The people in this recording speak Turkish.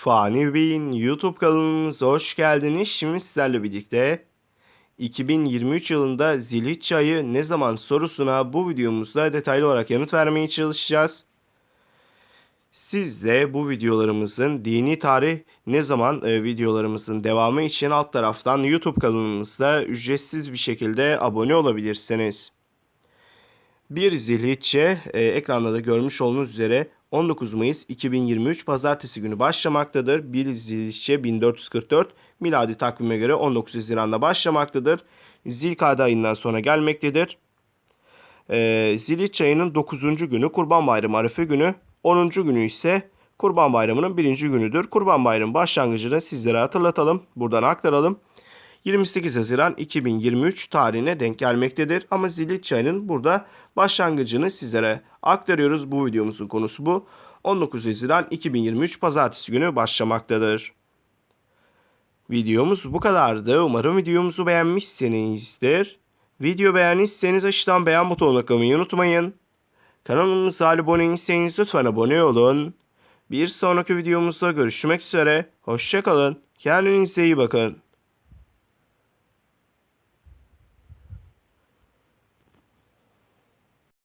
Fani Bey'in YouTube kanalımıza hoş geldiniz. Şimdi sizlerle birlikte 2023 yılında Zilhicce ayı ne zaman sorusuna bu videomuzda detaylı olarak yanıt vermeye çalışacağız. Siz de bu videolarımızın dini tarih ne zaman e, videolarımızın devamı için alt taraftan YouTube kanalımızda ücretsiz bir şekilde abone olabilirsiniz. 1 Zilhicce e, ekranda da görmüş olduğunuz üzere 19 Mayıs 2023 Pazartesi günü başlamaktadır. 1 Zilhicce 1444 miladi takvime göre 19 Haziran'da başlamaktadır. Zilkade ayından sonra gelmektedir. E, Zilhicce ayının 9. günü Kurban Bayramı Arife günü. 10. günü ise Kurban Bayramı'nın 1. günüdür. Kurban Bayramı başlangıcını sizlere hatırlatalım. Buradan aktaralım. 28 Haziran 2023 tarihine denk gelmektedir. Ama Zilhicce ayının burada başlangıcını sizlere aktarıyoruz. Bu videomuzun konusu bu. 19 Haziran 2023 Pazartesi günü başlamaktadır. Videomuz bu kadardı. Umarım videomuzu beğenmişsinizdir. Video beğendiyseniz aşağıdan beğen butonuna tıklamayı unutmayın. Kanalımıza abone değilseniz lütfen abone olun. Bir sonraki videomuzda görüşmek üzere. Hoşçakalın. Kendinize iyi bakın.